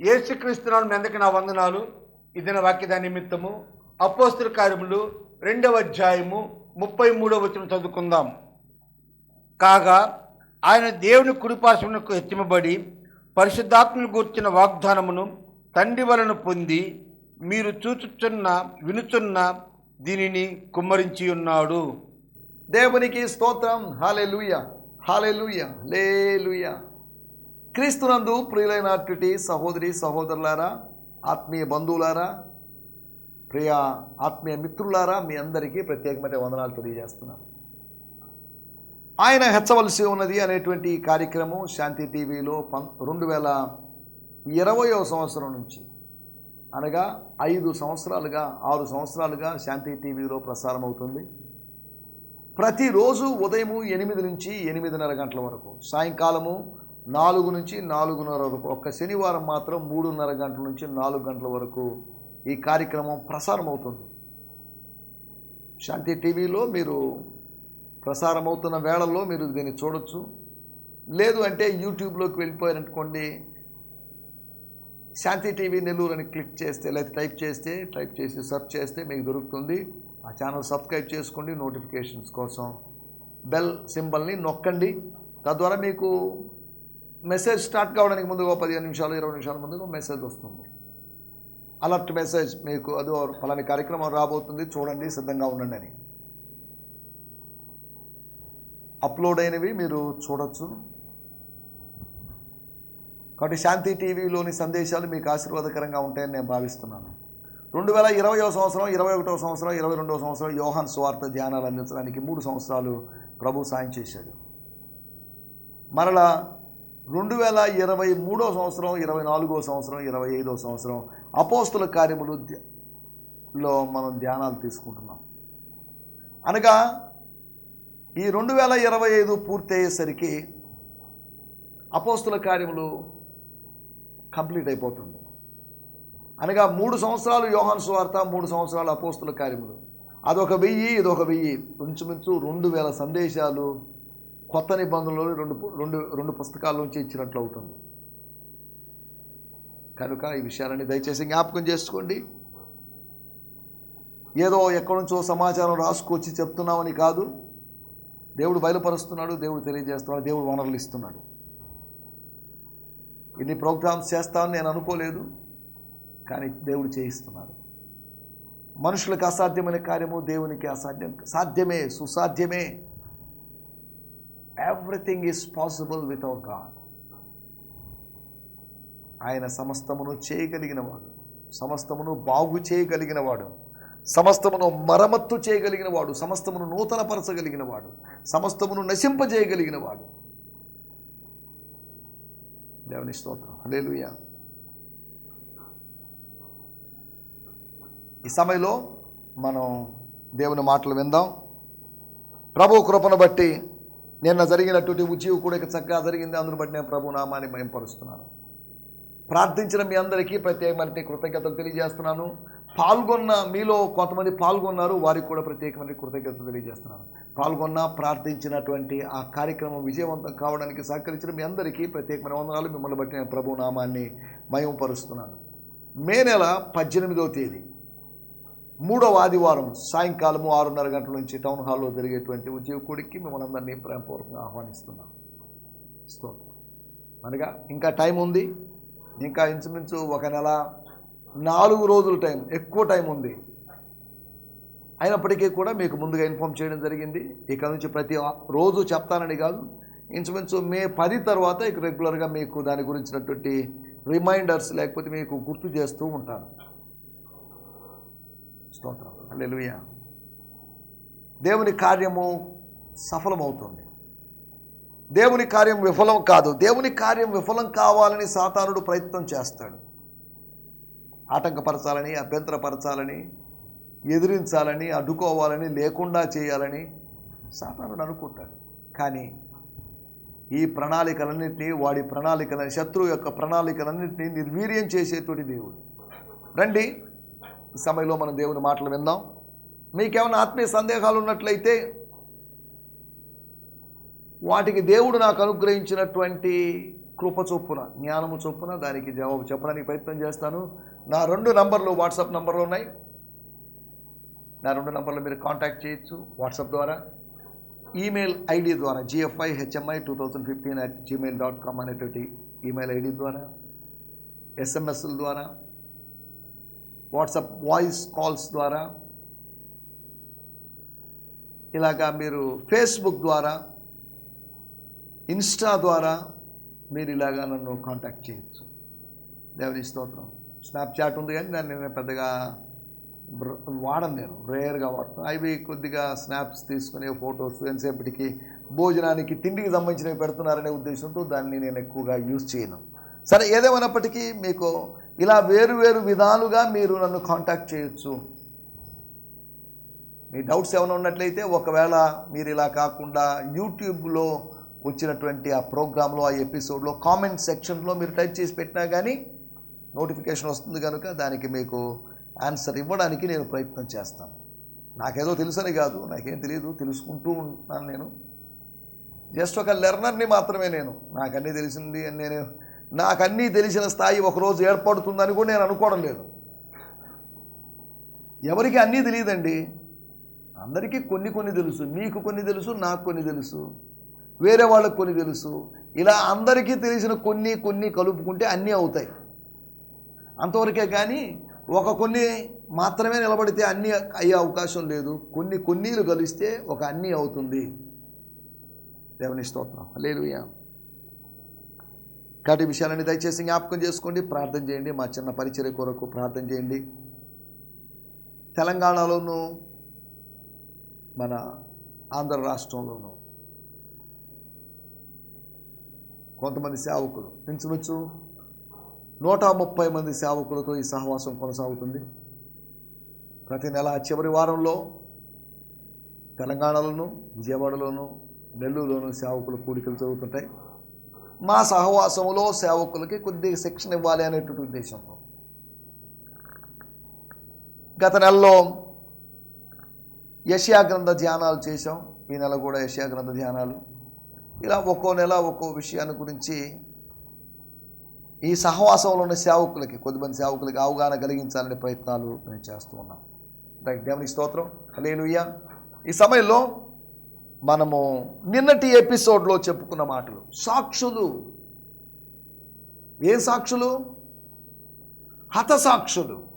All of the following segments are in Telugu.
యేసుక్రీస్తునాలు మీ అందరికీ నా వందనాలు. ఇదిన వాక్యదా నిమిత్తము అపోస్తుల కార్యములు రెండవ అధ్యాయము ముప్పై మూడవ వచ్చిన చదువుకుందాం. కాగా ఆయన దేవుని కుడిపాశమునకు హెచ్చింపబడి పరిశుద్ధాత్మను గూర్చిన వాగ్దానమును తండ్రి వలన పొంది మీరు చూచుచున్న వినుచున్న దీనిని కుమ్మరించి ఉన్నాడు. దేవునికి స్తోత్రం. హాలెలూయ. లే లూయ క్రీస్తునందు ప్రియులైనటువంటి సహోదరి సహోదరులారా ఆత్మీయ బంధువులారా ప్రియ ఆత్మీయ మిత్రులారా మీ అందరికీ ప్రత్యేకమైన వందనాలు తెలియజేస్తున్నాను. ఆయన హెచ్చవలసి ఉన్నది అనేటువంటి కార్యక్రమం శాంతి టీవీలో పం రెండు వేల ఇరవయో సంవత్సరం నుంచి. అనగా ఐదు సంవత్సరాలుగా ఆరు సంవత్సరాలుగా శాంతి టీవీలో ప్రసారం అవుతుంది ప్రతిరోజు ఉదయము ఎనిమిది నుంచి ఎనిమిదిన్నర గంటల వరకు సాయంకాలము నాలుగు నుంచి నాలుగున్నర వరకు ఒక్క శనివారం మాత్రం మూడున్నర గంటల నుంచి నాలుగు గంటల వరకు ఈ కార్యక్రమం ప్రసారం అవుతుంది శాంతి టీవీలో మీరు ప్రసారం అవుతున్న వేళల్లో మీరు దీన్ని చూడొచ్చు. లేదు అంటే యూట్యూబ్లోకి వెళ్ళిపోయారనుకోండి శాంతి టీవీ నెల్లూరు అని క్లిక్ చేస్తే లేదా టైప్ చేస్తే టైప్ చేసి సెర్చ్ చేస్తే మీకు దొరుకుతుంది. ఆ ఛానల్ సబ్స్క్రైబ్ చేసుకోండి నోటిఫికేషన్స్ కోసం బెల్ సింబల్ని నొక్కండి. తద్వారా మీకు మెసేజ్ స్టార్ట్ కావడానికి ముందుగా ఓ పదిహేను నిమిషాలు ఇరవై నిమిషాల ముందుగా మెసేజ్ వస్తుంది. అలర్ట్ మెసేజ్ మీకు అదో ఫలాని కార్యక్రమం రాబోతుంది చూడండి సిద్ధంగా ఉండండి అని. అప్లోడ్ అయినవి మీరు చూడొచ్చు. కాబట్టి శాంతి టీవీలోని సందేశాలు మీకు ఆశీర్వాదకరంగా ఉంటాయని నేను భావిస్తున్నాను. రెండు వేల ఇరవయో సంవత్సరం ఇరవై ఒకటో సంవత్సరం ఇరవై రెండవ సంవత్సరం యోహాన్ స్వార్థ ధ్యానాలు అందించడానికి మూడు సంవత్సరాలు ప్రభు సాయం చేశాడు. మరలా రెండు వేల ఇరవై మూడో సంవత్సరం ఇరవై నాలుగో సంవత్సరం ఇరవై ఐదో సంవత్సరం అపోస్తుల కార్యములు లో మనం ధ్యానాలు తీసుకుంటున్నాం. అనగా ఈ రెండు వేల ఇరవై ఐదు పూర్తి అయ్యేసరికి అపోస్తుల కార్యములు కంప్లీట్ అయిపోతుంది. అనగా మూడు సంవత్సరాలు యోహాన్ స్వార్త మూడు సంవత్సరాలు అపోస్తుల కార్యములు. అదొక వెయ్యి ఇదొక వెయ్యి. ఇంచుమించు రెండు వేల సందేశాలు కొత్త నిబంధనలు రెండు రెండు రెండు పుస్తకాల నుంచి ఇచ్చినట్లు అవుతుంది. కనుక ఈ విషయాలన్నీ దయచేసి జ్ఞాపకం చేసుకోండి. ఏదో ఎక్కడి నుంచో సమాచారం రాసుకొచ్చి చెప్తున్నామని కాదు. దేవుడు బయలుపరుస్తున్నాడు దేవుడు తెలియజేస్తున్నాడు దేవుడు వనరులు ఇస్తున్నాడు. ఇన్ని ప్రోగ్రామ్స్ చేస్తామని నేను అనుకోలేదు కానీ దేవుడు చేయిస్తున్నాడు. మనుషులకు అసాధ్యమైన కార్యము దేవునికి అసాధ్యం సాధ్యమే సుసాధ్యమే. Everything is possible without God ఆయన సమస్తమును చేయగలిగినవాడు. సమస్తమును బాగు చేయగలిగినవాడు. సమస్తమును మరమత్తు చేయగలిగిన వాడు సమస్తమును నూతనపరచగలిగినవాడు. సమస్తమును నశింపజేయగలిగినవాడు. దేవుని స్తోత్రం. హల్లెలూయా. ఈ సమయంలో మనం దేవుని మాటలు విందాం. ప్రభు కృపను బట్టి నిన్న జరిగినటువంటి ఉద్యోగం కూడా ఇక చక్కగా జరిగింది. అందును బట్టి నేను ప్రభు నామాన్ని మయంపరుస్తున్నాను ప్రార్థించిన మీ అందరికీ ప్రత్యేకమైన కృతజ్ఞతలు తెలియజేస్తున్నాను. పాల్గొన్న మీలో కొంతమంది పాల్గొన్నారు. వారికి కూడా ప్రత్యేకమైన కృతజ్ఞతలు తెలియజేస్తున్నాను. పాల్గొన్న ప్రార్థించినటువంటి ఆ కార్యక్రమం విజయవంతం కావడానికి సహకరించిన మీ అందరికీ ప్రత్యేకమైన వందనాలు. మిమ్మల్ని బట్టి నేను ప్రభు నామాన్ని మయంపరుస్తున్నాను మే నెల పద్దెనిమిదవ తేదీ. మూడవ ఆదివారం సాయంకాలము ఆరున్నర గంటల నుంచి టౌన్ హాల్లో జరిగేటువంటి ఉద్యోగ కూడికి మిమ్మల్ని అందరినీ ప్రేమపూర్వకంగా ఆహ్వానిస్తున్నాం. స్తోత్రం. అనగా ఇంకా టైం ఉంది. ఇంకా ఇంచుమించు ఒక నెల నాలుగు రోజుల టైం ఎక్కువ టైం ఉంది. అయినప్పటికీ కూడా మీకు ముందుగా ఇన్ఫామ్ చేయడం జరిగింది. ఇక నుంచి ప్రతి రోజు చెప్తానని కాదు. ఇంచుమించు మే పది తర్వాత ఇక రెగ్యులర్గా మీకు దాని గురించినటువంటి రిమైండర్స్ లేకపోతే మీకు గుర్తు చేస్తూ ఉంటాను. స్తోత్రం. అల్లెలుయ దేవుని కార్యము సఫలమవుతుంది. దేవుని కార్యం విఫలం కాదు. దేవుని కార్యం విఫలం కావాలని సాతానుడు ప్రయత్నం చేస్తాడు. ఆటంకపరచాలని అభ్యంతరపరచాలని ఎదిరించాలని అడ్డుకోవాలని లేకుండా చేయాలని సాతానుడు అనుకుంటాడు. కానీ ఈ ప్రణాళికలన్నింటినీ వాడి ప్రణాళికలని శత్రువు యొక్క ప్రణాళికలన్నింటినీ నిర్వీర్యం చేసేటువంటి దేవుడు. రండి. ఈ సమయంలో మనం దేవుని మాటలు విందాం. మీకేమైనా ఆత్మీయ సందేహాలు ఉన్నట్లయితే వాటికి దేవుడు నాకు అనుగ్రహించినటువంటి కృప చొప్పున జ్ఞానము చొప్పున దానికి జవాబు చెప్పడానికి ప్రయత్నం చేస్తాను. నా రెండు నంబర్లు వాట్సాప్ నంబర్లు ఉన్నాయి. నా రెండు నంబర్లు మీరు కాంటాక్ట్ చేయొచ్చు వాట్సాప్ ద్వారా. ఈమెయిల్ ఐడి ద్వారా GFI HMI two thousand fifteen at Gmail dot com అనేటువంటి ఈమెయిల్ ఐడి ద్వారా ఎస్ఎంఎస్ల ద్వారా వాట్సాప్ వాయిస్ కాల్స్ ద్వారా ఇలాగా మీరు ఫేస్బుక్ ద్వారా ఇన్స్టా ద్వారా మీరు ఇలాగా నన్ను కాంటాక్ట్ చేయొచ్చు. దేవుని స్తోత్రం. స్నాప్చాట్ ఉంది కానీ దాన్ని నేను పెద్దగా వాడను నేను. రేర్గా వాడతాను అవి కొద్దిగా స్నాప్స్ తీసుకునే ఫొటోస్ ఎంతసేపటికి భోజనానికి తిండికి సంబంధించినవి పెడుతున్నారనే ఉద్దేశంతో దాన్ని నేను ఎక్కువగా యూజ్ చేయను. సరే ఏదేమైనప్పటికీ మీకు ఇలా వేరు వేరు విధాలుగా మీరు నన్ను కాంటాక్ట్ చేయొచ్చు. మీ డౌట్స్ ఏమైనా ఉన్నట్లయితే ఒకవేళ మీరు ఇలా కాకుండా యూట్యూబ్లో వచ్చినటువంటి ఆ ప్రోగ్రాంలో ఆ ఎపిసోడ్లో కామెంట్ సెక్షన్లో మీరు టైప్ చేసి పెట్టినా కానీ నోటిఫికేషన్ వస్తుంది కనుక దానికి మీకు ఆన్సర్ ఇవ్వడానికి నేను ప్రయత్నం చేస్తాను. నాకేదో తెలుసని కాదు నాకేం తెలియదు తెలుసుకుంటూ ఉన్నాను నేను. జస్ట్ ఒక లెర్నర్ని మాత్రమే నేను. నాకన్నీ తెలిసింది అని నేను నాకన్నీ తెలిసిన స్థాయి ఒకరోజు ఏర్పడుతుందని కూడా నేను అనుకోవడం లేదు. ఎవరికి అన్నీ తెలియదండి? అందరికీ కొన్ని కొన్ని తెలుసు. మీకు కొన్ని తెలుసు నాకు కొన్ని తెలుసు. వేరే వాళ్ళకి కొన్ని తెలుసు. ఇలా అందరికీ తెలిసిన కొన్ని కొన్ని కలుపుకుంటే అన్నీ అవుతాయి. అంతవరకే కానీ ఒక కొన్ని మాత్రమే నిలబడితే అన్నీ అయ్యే అవకాశం లేదు. కొన్ని కొన్నీలు కలిస్తే ఒక అన్నీ అవుతుంది. దేవుని స్తోత్రం. లేలుయా కాబట్టి విషయాలని దయచేసి జ్ఞాపకం చేసుకోండి. ప్రార్థన చేయండి. మా చిన్న పరిచర్య కొరకు ప్రార్థన చేయండి. తెలంగాణలోనూ మన ఆంధ్ర రాష్ట్రంలోను కొంతమంది సేవకులు ఇంచుమించు నూట ముప్పై మంది సేవకులతో ఈ సహవాసం కొనసాగుతుంది. ప్రతి నెల చివరి వారంలో తెలంగాణలోను విజయవాడలోను నెల్లూరులోను సేవకులు కూడికలు జరుగుతుంటాయి. మా సహవాసంలో సేవకులకి కొద్దిగా శిక్షణ ఇవ్వాలి అనేటువంటి ఉద్దేశంతో. గత నెలలో యషియా గ్రంథ ధ్యానాలు చేశాం. ఈ నెల కూడా యషియా గ్రంథ ధ్యానాలు. ఇలా ఒక్కో నెల ఒక్కో విషయాన్ని గురించి ఈ సహవాసంలో ఉన్న సేవకులకి కొద్దిమంది సేవకులకి అవగాహన కలిగించాలనే ప్రయత్నాలు మేము చేస్తూ ఉన్నాం. దేవునికి స్తోత్రం. హలేలుయ్య ఈ సమయంలో మనము నిన్నటి ఎపిసోడ్లో చెప్పుకున్న మాటలు. సాక్షులు. ఏ సాక్షులు? హత సాక్షులు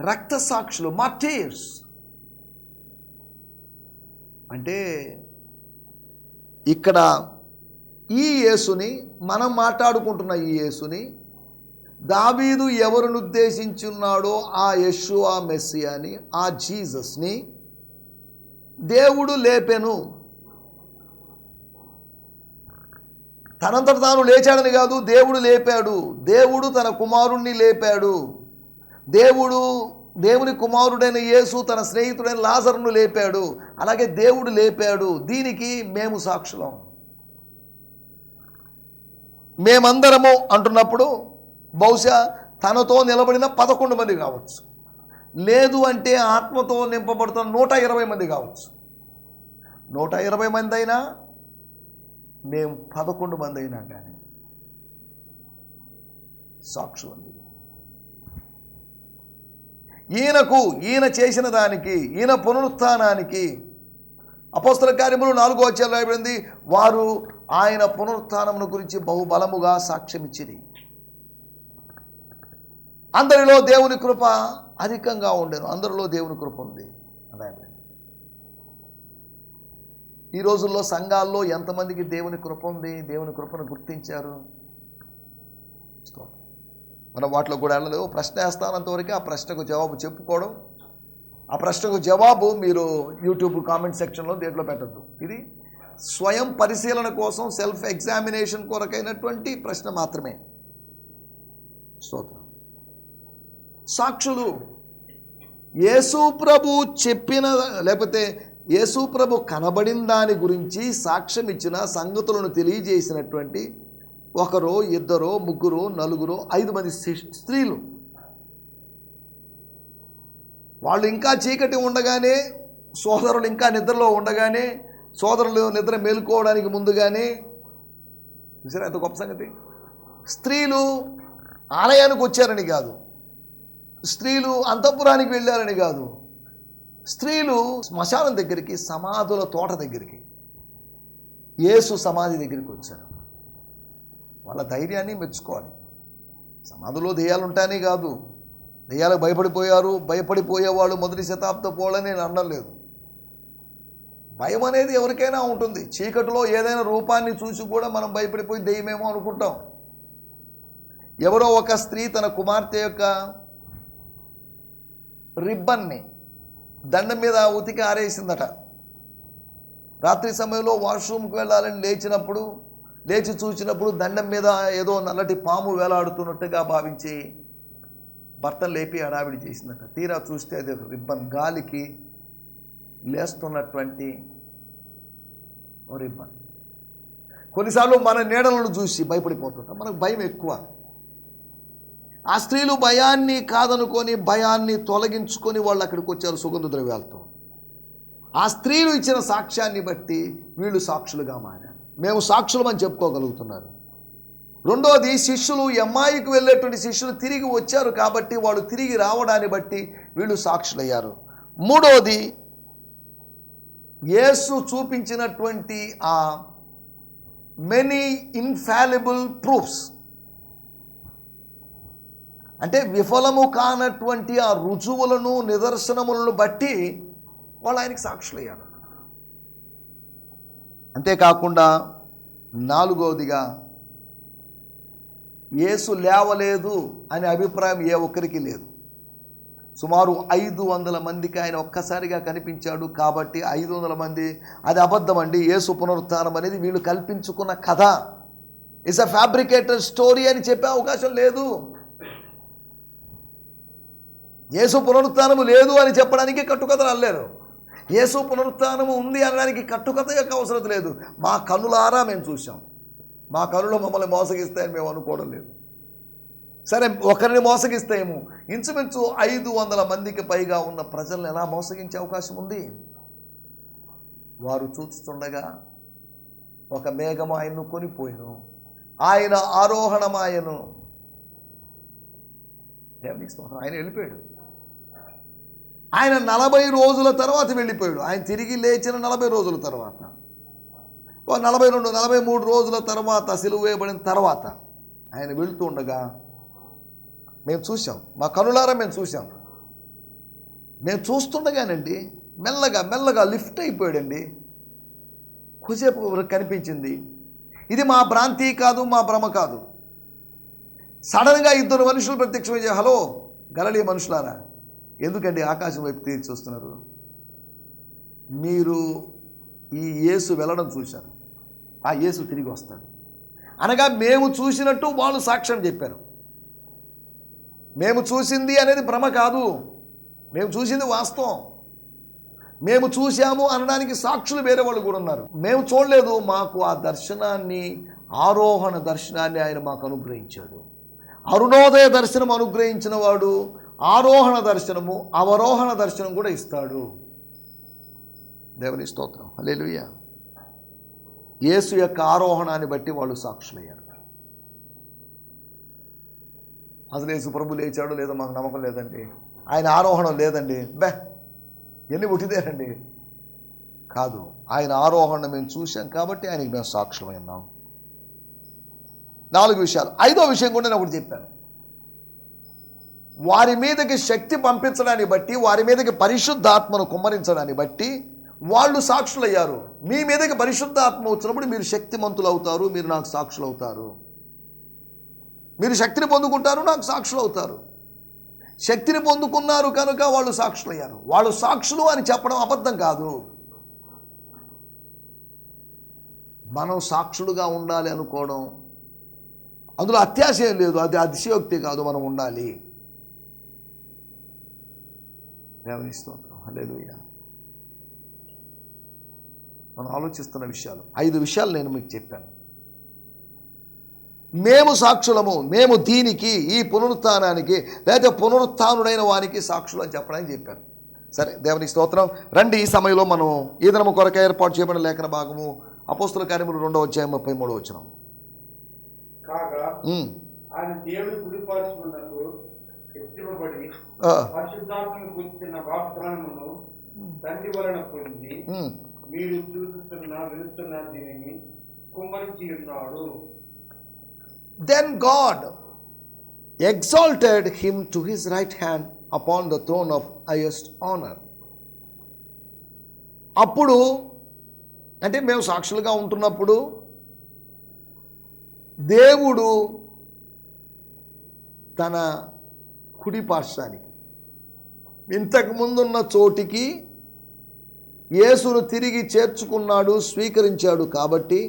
రక్త సాక్షులు మార్టీర్స్. అంటే ఇక్కడ ఈ యేసుని మనం మాట్లాడుకుంటున్న ఈ యేసుని దావీదు ఎవరిని ఉద్దేశించున్నాడో ఆ యశు ఆ మెస్సియాని ఆ జీసస్ని దేవుడు లేపెను. తనంతట తాను లేచాడని కాదు దేవుడు లేపాడు. దేవుడు తన కుమారుణ్ణి లేపాడు. దేవుడు దేవుని కుమారుడైన యేసు తన స్నేహితుడైన లాజర్ను లేపాడు. అలాగే దేవుడు లేపాడు. దీనికి మేము సాక్షులం. మేమందరము అంటున్నప్పుడు బహుశా తనతో నిలబడిన పదకొండు మంది కావచ్చు. లేదు అంటే ఆత్మతో నింపబడుతున్న నూట ఇరవై మంది కావచ్చు. నూట ఇరవై మంది అయినా మేము పదకొండు మంది అయినా కానీ సాక్షులం ఈయనకు ఈయన చేసిన దానికి ఈయన పునరుత్థానానికి అపోస్తల కార్యములు నాలుగో వచ్చారు రాయబడింది. వారు ఆయన పునరుత్థానమును గురించి బహుబలముగా సాక్ష్యమిచ్చిరి. అందరిలో దేవుని కృప అధికంగా ఉండేను. అందరిలో దేవుని కృప ఉంది రాయబడింది. ఈ రోజుల్లో సంఘాల్లో ఎంతమందికి దేవుని కృప ఉంది? దేవుని కృపను గుర్తించారు? మనం వాటిలో కూడా వెళ్ళలేవు. ప్రశ్న వేస్తానంతవరకు ఆ ప్రశ్నకు జవాబు చెప్పుకోవడం. ఆ ప్రశ్నకు జవాబు మీరు యూట్యూబ్ కామెంట్ సెక్షన్లో దేంట్లో పెట్టద్దు. ఇది స్వయం పరిశీలన కోసం సెల్ఫ్ ఎగ్జామినేషన్ కొరకైనటువంటి ప్రశ్న మాత్రమే. స్తోత్రం. సాక్షులు. యేసు ప్రభు చెప్పిన లేకపోతే యేసు ప్రభు కనబడిన దాని గురించి సాక్ష్యం ఇచ్చిన సంగతులను తెలియజేసినటువంటి ఒకరో ఇద్దరో ముగ్గురు నలుగురు ఐదు మంది స్త్రీలు. వాళ్ళు ఇంకా చీకటి ఉండగానే సోదరులు ఇంకా నిద్రలో ఉండగానే సోదరులు నిద్ర మేలుకోవడానికి ముందుగానే చూసారా ఎంత గొప్ప సంగతి? స్త్రీలు ఆలయానికి వచ్చారని కాదు. స్త్రీలు అంతఃపురానికి వెళ్ళారని కాదు. స్త్రీలు శ్మశానం దగ్గరికి సమాధుల తోట దగ్గరికి యేసు సమాధి దగ్గరికి వచ్చారు. వాళ్ళ ధైర్యాన్ని మెచ్చుకోవాలి. సమాధిలో దెయ్యాలు ఉంటాయని కాదు. దెయ్యాలకు భయపడిపోయారు భయపడిపోయేవాళ్ళు మొదటి శతాబ్దం పోలని నేను అనడం లేదు. భయం అనేది ఎవరికైనా ఉంటుంది. చీకటిలో ఏదైనా రూపాన్ని చూసి కూడా మనం భయపడిపోయి దెయ్యమేమో అనుకుంటాం. ఎవరో ఒక స్త్రీ తన కుమార్తె యొక్క రిబ్బన్ని దండం మీద ఉతికి ఆరేసిందట. రాత్రి సమయంలో వాష్రూమ్కి వెళ్ళాలని లేచినప్పుడు లేచి చూసినప్పుడు దండం మీద ఏదో నల్లటి పాము వేలాడుతున్నట్టుగా భావించి భర్తను లేపి హడావిడి చేసిందట. తీరా చూస్తే అది రిబ్బన్. గాలికి లేస్తున్నటువంటి రిబ్బన్. కొన్నిసార్లు మన నీడలను చూసి భయపడిపోతుంటాం. మనకు భయం ఎక్కువ. ఆ స్త్రీలు భయాన్ని కాదనుకొని భయాన్ని తొలగించుకొని వాళ్ళు అక్కడికి వచ్చారు సుగంధ ద్రవ్యాలతో. ఆ స్త్రీలు ఇచ్చిన సాక్ష్యాన్ని బట్టి వీళ్ళు సాక్షులుగా మారారు. మేము సాక్షులమని చెప్పుకోగలుగుతున్నారు. రెండోది శిష్యులు ఈ అమ్మాయికి వెళ్ళేటువంటి శిష్యులు తిరిగి వచ్చారు కాబట్టి వాళ్ళు తిరిగి రావడాన్ని బట్టి వీళ్ళు సాక్షులయ్యారు. మూడోది యేసు చూపించినటువంటి ఆ మెనీ ఇన్ఫాలిబుల్ ప్రూఫ్స్ అంటే విఫలము కానటువంటి ఆ రుజువులను నిదర్శనములను బట్టి వాళ్ళు ఆయనకి సాక్షులయ్యారు. అంతేకాకుండా నాలుగవదిగా యేసు లేవలేదు అనే అభిప్రాయం ఏ ఒక్కరికి లేదు. సుమారు ఐదు వందల మందికి ఆయన ఒక్కసారిగా కనిపించాడు కాబట్టి ఐదు వందల మంది అది అబద్ధం అండి యేసు పునరుత్థానం అనేది వీళ్ళు కల్పించుకున్న కథ. ఇట్స్ అ ఫ్యాబ్రికేటెడ్ స్టోరీ అని చెప్పే అవకాశం లేదు. యేసు పునరుత్నము లేదు అని చెప్పడానికి కట్టుకథలు అల్లారు. యేసు పునరుత్నము ఉంది అనడానికి కట్టుకథ యొక్క అవసరం లేదు. మా కనులారా మేము చూసాం మా కనులు మమ్మల్ని మోసగిస్తాయని మేము అనుకోవడం లేదు. సరే ఒకరిని మోసగిస్తేమో ఇంచుమించు ఐదు వందల మందికి పైగా ఉన్న ప్రజలను ఎలా మోసగించే అవకాశం ఉంది? వారు చూస్తుండగా ఒక మేఘం ఆయన్ను కొనిపోయాను. ఆయన ఆరోహణమాయను. దేవునికి స్తోత్రం. ఆయన వెళ్ళిపోయాడు. ఆయన నలభై రోజుల తర్వాత వెళ్ళిపోయాడు. ఆయన తిరిగి లేచిన నలభై రోజుల తర్వాత. నలభై రెండు నలభై మూడు రోజుల తర్వాత సిలువ వేయబడిన తర్వాత ఆయన వెళుతూ ఉండగా మేము చూసాం మా కనులారా మేము చూసాం మేము చూస్తుండగానండి మెల్లగా మెల్లగా లిఫ్ట్ అయిపోయాడండి. కొద్దిసేపు కనిపించింది? ఇది మా భ్రాంతి కాదు మా భ్రమ కాదు. సడన్గా ఇద్దరు మనుషులు ప్రత్యక్షమయ్యే హలో గలలీ మనుషులారా ఎందుకండి ఆకాశం వైపు తీర్చి చూస్తున్నారు? మీరు ఈ యేసు వెళ్ళడం చూశారు. ఆ యేసు తిరిగి వస్తాడు. అనగా మేము చూసినట్టు వాళ్ళు సాక్ష్యం చెప్పారు. మేము చూసింది అనేది భ్రమ కాదు. మేము చూసింది వాస్తవం. మేము చూశాము అనడానికి సాక్షులు వేరే వాళ్ళు కూడా ఉన్నారు. మేము చూడలేదు మాకు ఆ దర్శనాన్ని ఆరోహణ దర్శనాన్ని ఆయన మాకు అనుగ్రహించాడు. అరుణోదయ దర్శనం అనుగ్రహించిన వాడు ఆరోహణ దర్శనము అవరోహణ దర్శనం కూడా ఇస్తాడు. దేవుని స్తోత్రం. హల్లెలూయా. యేసు యొక్క ఆరోహణాన్ని బట్టి వాళ్ళు సాక్షులయ్యారు. అసలు యేసు ప్రభు లేచాడు లేదో మాకు నమ్మకం లేదండి. ఆయన ఆరోహణం లేదండి. బే ఎన్ని ఉట్టిదేనండి కాదు ఆయన ఆరోహణ మేము చూసాం కాబట్టి ఆయనకి మేము సాక్షులమై ఉన్నాం. నాలుగు విషయాలు. ఐదో విషయం కూడా నేను ఒకటి చెప్పాను. వారి మీదకి శక్తి పంపించడాన్ని బట్టి వారి మీదకి పరిశుద్ధాత్మను కుమ్మరించడాన్ని బట్టి వాళ్ళు సాక్షులయ్యారు. మీ మీదకి పరిశుద్ధాత్మ వచ్చినప్పుడు మీరు శక్తిమంతులు అవుతారు మీరు నాకు సాక్షులు అవుతారు మీరు శక్తిని పొందుకుంటారు నాకు సాక్షులు అవుతారు శక్తిని పొందుకున్నారు కనుక వాళ్ళు సాక్షులయ్యారు. వాళ్ళు సాక్షులు అని చెప్పడం అబద్ధం కాదు. మనం సాక్షులుగా ఉండాలి అనుకోవడం అందులో అత్యాశయం లేదు. అది అతిశయోక్తి కాదు మనం ఉండాలి. దేవుని స్తోత్రం. హల్లెలూయా. మనం ఆలోచిస్తున్న విషయాలు. ఐదు విషయాలు నేను మీకు చెప్పాను. మేము సాక్షులము మేము దీనికి ఈ పునరుత్థానానికి లేదా పునరుత్థానుడైన వానికి సాక్షులు అని చెప్పడానికి చెప్పాను. సరే దేవునికి స్తోత్రం. రండి ఈ సమయంలో మనం ఈ దినము కొరక ఏర్పాటు చేయబడిన లేఖన భాగము అపోస్తుల కార్యములు రెండవ అధ్యాయం ముప్పై మూడవ వచ్చినాం ఆ, పరిశుద్ధాత్మను గురించిన వాగ్దానమును తండ్రి వలన పొంది ఉమ్. మీరు చూస్తున్న వినుతున్న దీనిని కుమ్మరించి ఉన్నాడు Then God exalted him to his right hand upon the throne of highest honor. అప్పుడు అంటే మేము సాక్షులుగా ఉంటున్నప్పుడు దేవుడు తన కుడి పార్శ్వానికి. ఇంతకు చోటికి యేసును తిరిగి చేర్చుకున్నాడు స్వీకరించాడు కాబట్టి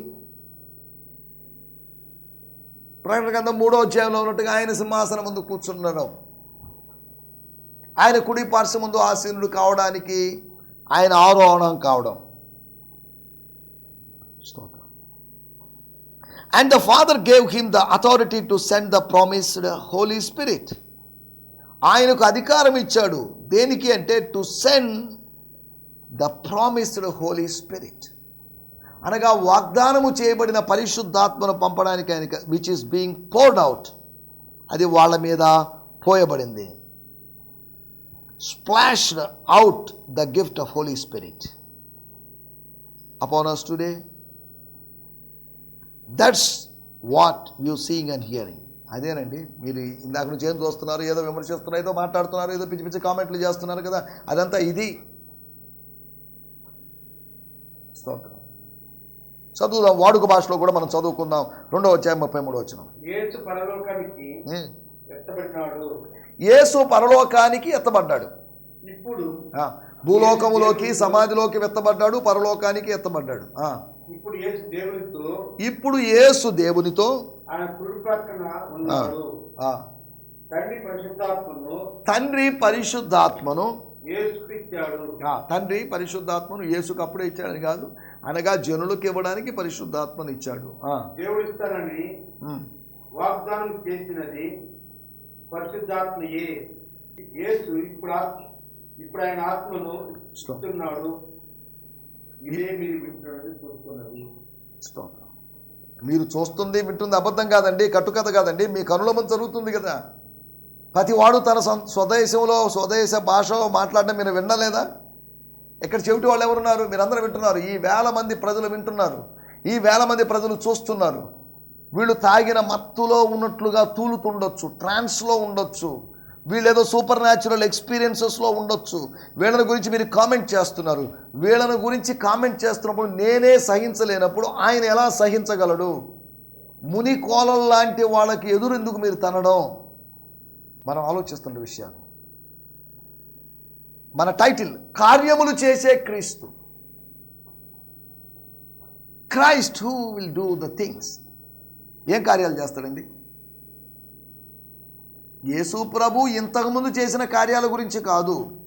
ప్రకటన కింద మూడో అధ్యాయంలో ఉన్నట్టుగా ఆయన సింహాసనం ముందు కూర్చున్నాడు ఆయన కుడి పార్శ్వ ముందు ఆసీనుడు కావడానికి ఆయన ఆరోహణం కావడం. స్తోత్రం. And the father gave him the authority to send the promised holy spirit ఆయనకు అధికారం ఇచ్చాడు. దేనికి అంటే to send the promised holy spirit అనగా వాగ్దానము చేయబడిన పరిశుద్ధాత్మను పంపడానికి ఆయన which is being poured out అది వాళ్ళ మీద పోయబడింది. Splashed out the gift of holy spirit upon us today that's what you seeing and hearing అదేనండి. మీరు ఇందాక నుంచి ఏం చూస్తున్నారు ఏదో విమర్శిస్తున్నారు ఏదో మాట్లాడుతున్నారు ఏదో పిచ్చి పిచ్చి కామెంట్లు చేస్తున్నారు కదా అదంతా ఇది. స్తోత్రం. చదువుదాం. వాడుక భాషలో కూడా మనం చదువుకుందాం. రెండో అధ్యాయం ముప్పై మూడో వచ్చిన యేసు పరలోకానికి ఎత్తబడ్డాడు. భూలోకములోకి సమాధిలోకి ఎత్తబడ్డాడు పరలోకానికి ఎత్తబడ్డాడు. ఆ, ఇప్పుడు యేసు దేవునితో ఇప్పుడు యేసు దేవునితో ఆయన కుడి పక్కన ఉన్నాడు తండ్రి పరిశుద్ధాత్మను తండ్రి పరిశుద్ధాత్మను తండ్రి పరిశుద్ధాత్మను యేసుకు అప్పుడే ఇచ్చాడని కాదు. అనగా జనులకు ఇవ్వడానికి పరిశుద్ధాత్మను ఇచ్చాడు. ఉమ్, వాగ్దానం చేసినది పరిశుద్ధాత్మయే. యేసు ఇప్పుడు ఇప్పుడు ఆయన ఆత్మను ఇస్తున్నాడు. ఇదే మీరు స్తోత్రం. మీరు చూస్తుంది వింటుంది అబద్ధం కాదండి కట్టుకథ కాదండి మీ కనుల ముందు జరుగుతుంది కదా. ప్రతివాడు తన సొం- స్వదేశంలో స్వదేశ భాష మాట్లాడడం మీరు వినలేదా? ఇక్కడ చెవిటి వాళ్ళు ఎవరున్నారు? మీరందరూ వింటున్నారు. ఈ వేల మంది ప్రజలు వింటున్నారు. ఈ వేల మంది ప్రజలు చూస్తున్నారు. వీళ్ళు తాగిన మత్తులో ఉన్నట్లుగా తూలుతుండొచ్చు ట్రాన్స్లో ఉండొచ్చు. వీళ్ళేదో సూపర్ న్యాచురల్ ఎక్స్పీరియన్సెస్లో ఉండొచ్చు. వీళ్ళని గురించి మీరు కామెంట్ చేస్తున్నారు. వీళ్ళని గురించి కామెంట్ చేస్తున్నప్పుడు నేనే సహించలేనప్పుడు ఆయన ఎలా సహించగలడు? ముని కోలం లాంటి వాళ్ళకి ఎదురెందుకు మీరు తనడం? మనం ఆలోచిస్తున్న విషయాలు. మన టైటిల్ కార్యములు చేసే క్రీస్తు. Christ who will do the things ఏం కార్యాలు చేస్తాడండి? యేసు ప్రభు ఇంతకుముందు చేసిన కార్యాల గురించి కాదు.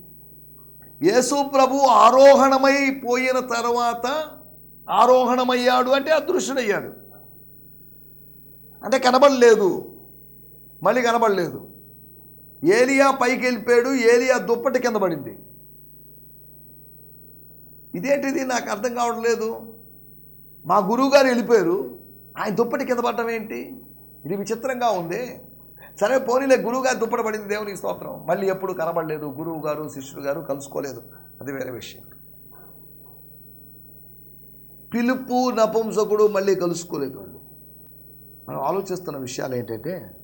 యేసు ప్రభు ఆరోహణమై పోయిన తర్వాత ఆరోహణమయ్యాడు అంటే అదృశ్యుడయ్యాడు. అంటే కనబడలేదు. మళ్ళీ కనబడలేదు. ఏలియా పైకి వెళ్ళిపోయాడు. ఏలియా దుప్పటి కింద పడింది. ఇదేంటిది? నాకు అర్థం కావట్లేదు మా గురువుగారు వెళ్ళిపోయారు. ఆయన దుప్పటి కింద పడటం ఏంటి? ఇది విచిత్రంగా ఉంది. సరే పోనీలే గురువుగారు దుప్పటి పడింది దేవునికి స్తోత్రం. మళ్ళీ ఎప్పుడు కనబడలేదు. గురువు గారు శిష్యుడు గారు కలుసుకోలేదు. అది వేరే విషయం. పిలుపు నపుంసకుడు మళ్ళీ కలుసుకోలేదు వాళ్ళు మనం ఆలోచిస్తున్న విషయాలు ఏంటంటే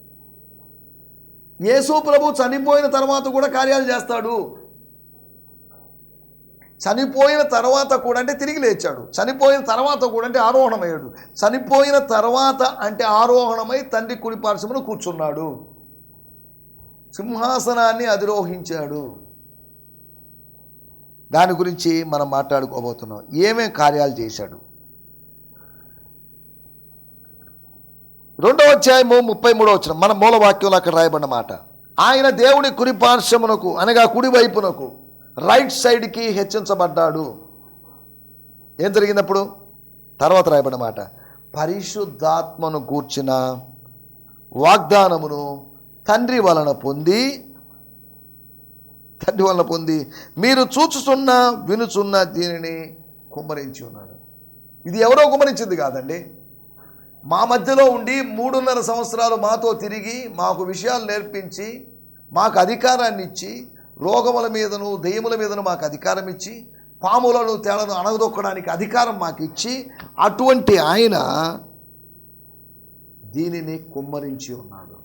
యేసు ప్రభు చనిపోయిన తర్వాత కూడా కార్యాలు చేస్తాడు. చనిపోయిన తర్వాత కూడా అంటే తిరిగి లేచాడు. చనిపోయిన తర్వాత కూడా అంటే ఆరోహణమయ్యాడు. చనిపోయిన తర్వాత అంటే ఆరోహణమై తండ్రి కుడి పార్శ్వమును కూర్చున్నాడు. సింహాసనాన్ని అధిరోహించాడు. దాని గురించి మనం మాట్లాడుకోబోతున్నాం. ఏమేం కార్యాలు చేశాడు? రెండవ అధ్యాయము ముప్పై మూడో వచ్చిన మన మూలవాక్యంలో అక్కడ రాయబడిన మాట. ఆయన దేవుని కుడి పార్శ్వమునకు అనగా కుడి వైపునకు రైట్ సైడ్కి హెచ్చించబడ్డాడు. ఏం జరిగినప్పుడు తర్వాత రాయబడిన మాట. పరిశుద్ధాత్మను గూర్చిన వాగ్దానమును తండ్రి వలన పొంది తండ్రి వలన పొంది మీరు చూచుచున్న వినుచున్న దీనిని కుమ్మరించి ఉన్నాడు. ఇది ఎవరో కుమ్మరించింది కాదండి. మా మధ్యలో ఉండి మూడున్నర సంవత్సరాలు మాతో తిరిగి మాకు విషయాలు నేర్పించి మాకు అధికారాన్ని ఇచ్చి రోగముల మీదను దెయ్యముల మీదను మాకు అధికారం ఇచ్చి పాములను తేలను అణగదొక్కడానికి అధికారం మాకు ఇచ్చి అటువంటి ఆయన దీనిని కుమ్మరించి ఉన్నాడు.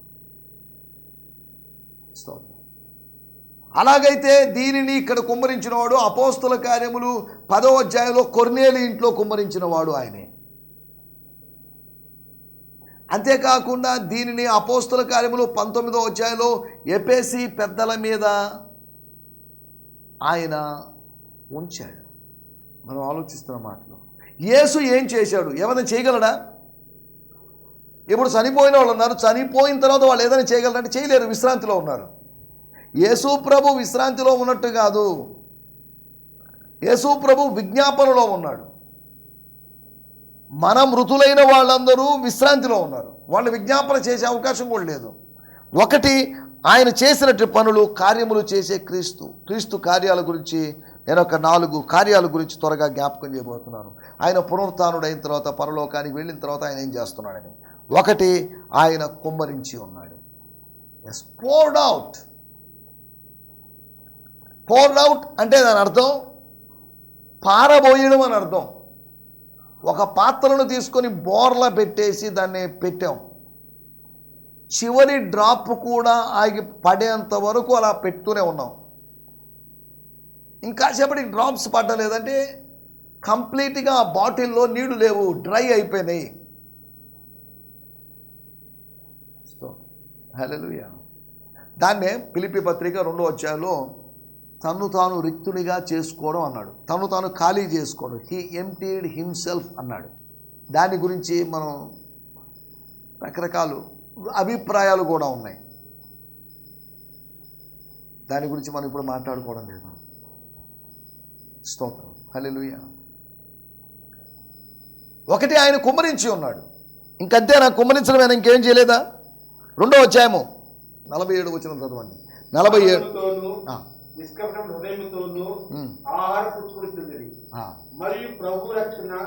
అలాగైతే దీనిని ఇక్కడ కుమ్మరించిన వాడు అపోస్తుల కార్యములు పదో అధ్యాయంలో కొర్నేలి ఇంట్లో కుమ్మరించినవాడు ఆయనే. అంతేకాకుండా దీనిని అపోస్తుల కార్యములు పంతొమ్మిదో అధ్యాయంలో ఎపేసి పెద్దల మీద ఆయన ఉంచాడు. మనం ఆలోచిస్తున్న మాటలు. యేసు ఏం చేశాడు? ఏమైనా చేయగలడా? ఇప్పుడు చనిపోయిన వాళ్ళు ఉన్నారు. చనిపోయిన తర్వాత వాళ్ళు ఏదైనా చేయగలరంటే చేయలేరు. విశ్రాంతిలో ఉన్నారు. యేసు ప్రభు విశ్రాంతిలో ఉన్నట్టు కాదు. యేసు ప్రభు విజ్ఞాపనలో ఉన్నాడు. మన మృతులైన వాళ్ళందరూ విశ్రాంతిలో ఉన్నారు. వాళ్ళు విజ్ఞాపన చేసే అవకాశం కూడా లేదు. ఒకటి ఆయన చేసినట్టు పనులు కార్యములు చేసే క్రీస్తు. క్రీస్తు కార్యాల గురించి నేను ఒక నాలుగు కార్యాల గురించి త్వరగా జ్ఞాపకం చేయబోతున్నాను. ఆయన పునరుత్డైన తర్వాత పరలోకానికి వెళ్ళిన తర్వాత ఆయన ఏం చేస్తున్నాడని. ఒకటి ఆయన కుమ్మరించి ఉన్నాడు. Yes poured out poured out అంటే దాని అర్థం పారబోయడం అని అర్థం. ఒక పాత్రను తీసుకొని బోర్లా పెట్టేసి దాన్ని పెట్టాం. చివరి డ్రాప్ కూడా ఆగి పడేంత వరకు అలా పెడుతూనే ఉన్నాం. ఇంకాసేపటికి డ్రాప్స్ పడ్డలేదంటే కంప్లీట్గా ఆ బాటిల్లో నీళ్ళు లేవు డ్రై అయిపోయినాయి. హలోయ దాన్నే పిలిపి పత్రిక రెండో అధ్యాయంలో తను తాను రిక్తునిగా చేసుకోవడం అన్నాడు. తను తాను ఖాళీ చేసుకోవడం. హీ ఎంటీడ్ హిమ్సెల్ఫ్ అన్నాడు. దాని గురించి మనం రకరకాలు అభిప్రాయాలు కూడా ఉన్నాయి. దాని గురించి మనం ఇప్పుడు మాట్లాడుకోవడం లేదు. స్తోత్రం. హల్లెలూయా. ఒకటి ఆయన కుమ్మరించి ఉన్నాడు. ఇంకంతే నాకు కుమ్మరించడం ఇంకేం చేయలేదా? రెండో అధ్యాయము. నలభై ఏడు వచ్చిన చదవండి. నలభై ఏడు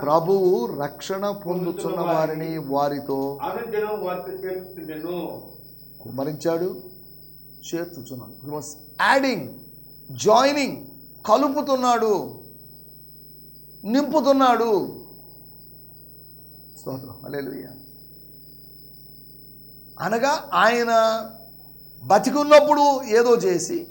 ప్రభువు రక్షణ పొందుతున్న వారిని వారితో కుమ్మరించాడు చేర్చుచున్నాడు. వాస్ యాడింగ్ జాయినింగ్ కలుపుతున్నాడు నింపుతున్నాడు. స్తోత్రం. హల్లెలూయా. అనగా ఆయన బతికున్నప్పుడు ఏదో చేసి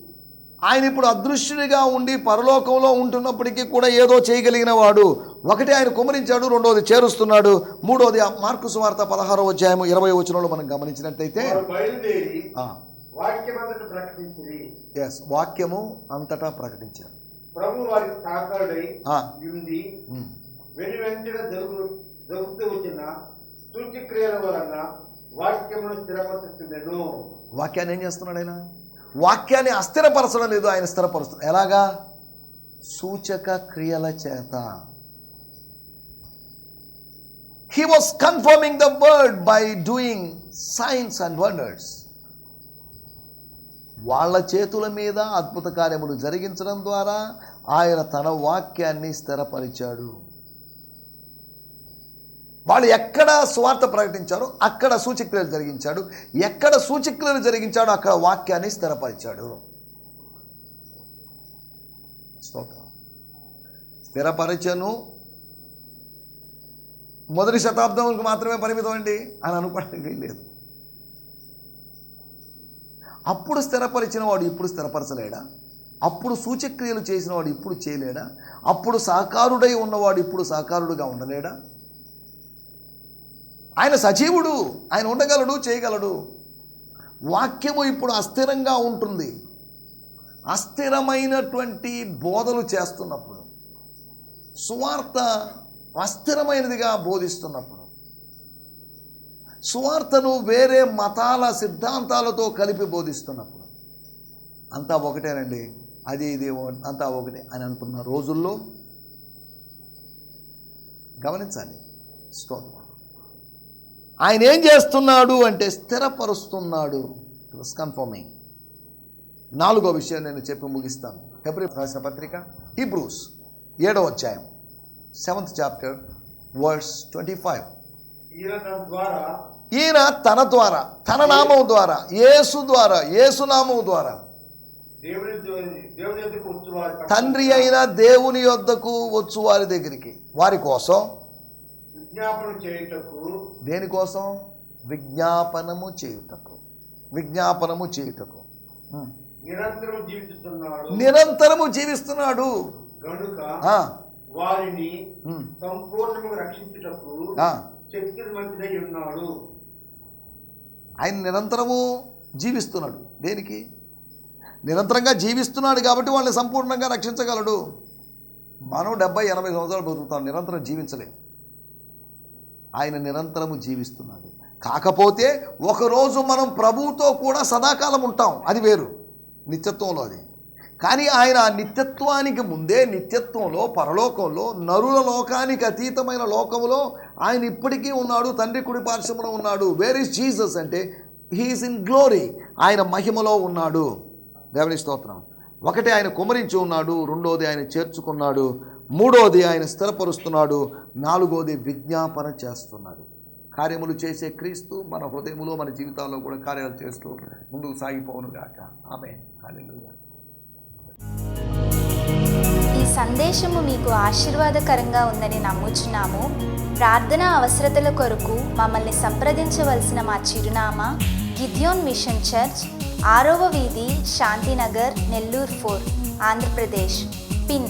ఆయన ఇప్పుడు అదృశ్యుడిగా ఉండి పరలోకంలో ఉంటున్నప్పటికీ కూడా ఏదో చేయగలిగిన వాడు. ఒకటి ఆయన కుమరించాడు రెండోది చేరుస్తున్నాడు మూడోది మార్కు సువార్త పదహారో అధ్యాయం ఇరవై వచనంలో మనం గమనించినట్టయితే ఎస్ వాక్యము అంతటా ప్రకటించారు. వాక్యాన్ని ఏం చేస్తున్నాడు ఆయన? వాక్యాన్ని అస్థిరపరచడం లేదు ఆయన స్థిరపరుస్తుంది ఎలాగా? సూచక క్రియల చేత. He was confirming the word by doing signs and wonders వాళ్ళ చేతుల మీద అద్భుత కార్యములు జరిగించడం ద్వారా ఆయన తన వాక్యాన్ని స్థిరపరిచాడు. వాళ్ళు ఎక్కడ స్వార్థ ప్రకటించారో అక్కడ సూచక్రియలు జరిగించాడు. ఎక్కడ సూచక్రియలు జరిగించాడో అక్కడ వాక్యాన్ని స్థిరపరిచాడు. స్తోత్రం. స్థిరపరచను. మొదటి శతాబ్దంకి మాత్రమే పరిమితం అండి అని అనుకోవడానికి లేదు. అప్పుడు స్థిరపరిచిన వాడు ఇప్పుడు స్థిరపరచలేడా? అప్పుడు సూచక్రియలు చేసిన వాడు ఇప్పుడు చేయలేడా? అప్పుడు సహకారుడై ఉన్నవాడు ఇప్పుడు సహకారుడుగా ఉండలేడా? ఆయన సజీవుడు ఆయన ఉండగలడు చేయగలడు. వాక్యము ఇప్పుడు అస్థిరంగా ఉంటుంది. అస్థిరమైనటువంటి బోధలు చేస్తున్నప్పుడు సువార్త అస్థిరమైనదిగా బోధిస్తున్నప్పుడు సువార్తను వేరే మతాల సిద్ధాంతాలతో కలిపి బోధిస్తున్నప్పుడు అంతా ఒకటేనండి. అది ఇది అంతా ఒకటే అని అంటున్న రోజుల్లో గమనించాలి స్తోత్రం. ఆయన ఏం చేస్తున్నాడు అంటే స్థిరపరుస్తున్నాడు. కన్ఫర్మింగ్ నాలుగో విషయం నేను చెప్పి ముగిస్తాను. ఫిబ్రవరి రాసిన పత్రిక హీబ్రూస్ ఏడో అధ్యాయం seventh chapter verse twenty five ఈయన తన ద్వారా తన నామం ద్వారా యేసు ద్వారా యేసు నామం ద్వారా. తండ్రి అయిన దేవుని యొద్దకు వచ్చు వారి దగ్గరికి. వారి కోసం విజ్ఞాపన చేయుటకు దేనికోసం? విజ్ఞాపనము చేయుటకు. విజ్ఞాపనము చేయుటకు. ఉం. నిరంతరం జీవిస్తున్నాడు. నిరంతరము జీవిస్తున్నాడు. గనుక వారిని సంపూర్ణంగా రక్షించుటకు ఆ. శక్తిమంతుడై ఉన్నాడు. ఆయన నిరంతరము జీవిస్తున్నాడు. దేనికి? నిరంతరంగా జీవిస్తున్నాడు కాబట్టి వాళ్ళని సంపూర్ణంగా రక్షించగలడు. మనం డెబ్బై ఎనభై సంవత్సరాలు బతుకుతాం. నిరంతరం జీవించలేం. ఆయన నిరంతరము జీవిస్తున్నాడు. కాకపోతే ఒకరోజు మనం ప్రభువుతో కూడా సదాకాలం ఉంటాం. అది వేరు. నిత్యత్వంలో అది. కానీ ఆయన ఆ నిత్యత్వానికి ముందే నిత్యత్వంలో పరలోకంలో నరుల లోకానికి అతీతమైన లోకములో ఆయన ఇప్పటికీ ఉన్నాడు. తండ్రి కుడి పార్శ్వములో ఉన్నాడు. వేర్ ఇస్ జీసస్ అంటే హీఈస్ ఇన్ గ్లోరీ ఆయన మహిమలో ఉన్నాడు. దేవుని స్తోత్రం. ఒకటి ఆయన కుమరించి ఉన్నాడు. రెండోది ఆయన చేర్చుకున్నాడు. మూడోది ఆయన స్థిరపరుస్తున్నాడు నాలుగోది విజ్ఞాపన చేస్తున్నాడు. కార్యములు చేసే క్రీస్తు మన హృదయములో మన జీవితాల్లో కూడా కార్యాలు చేస్తూ ముందుకు సాగిపోనుగాక ఆమె ఈ సందేశము మీకు ఆశీర్వాదకరంగా ఉందని నమ్ముచున్నాము. ప్రార్థన అవసరతల కొరకు మమ్మల్ని సంప్రదించవలసిన మా చిరునామా గిద్యోన్ మిషన్ చర్చ్ ఆరవ వీధి శాంతినగర్ నెల్లూరు ఫోర్ ఆంధ్రప్రదేశ్. పిన్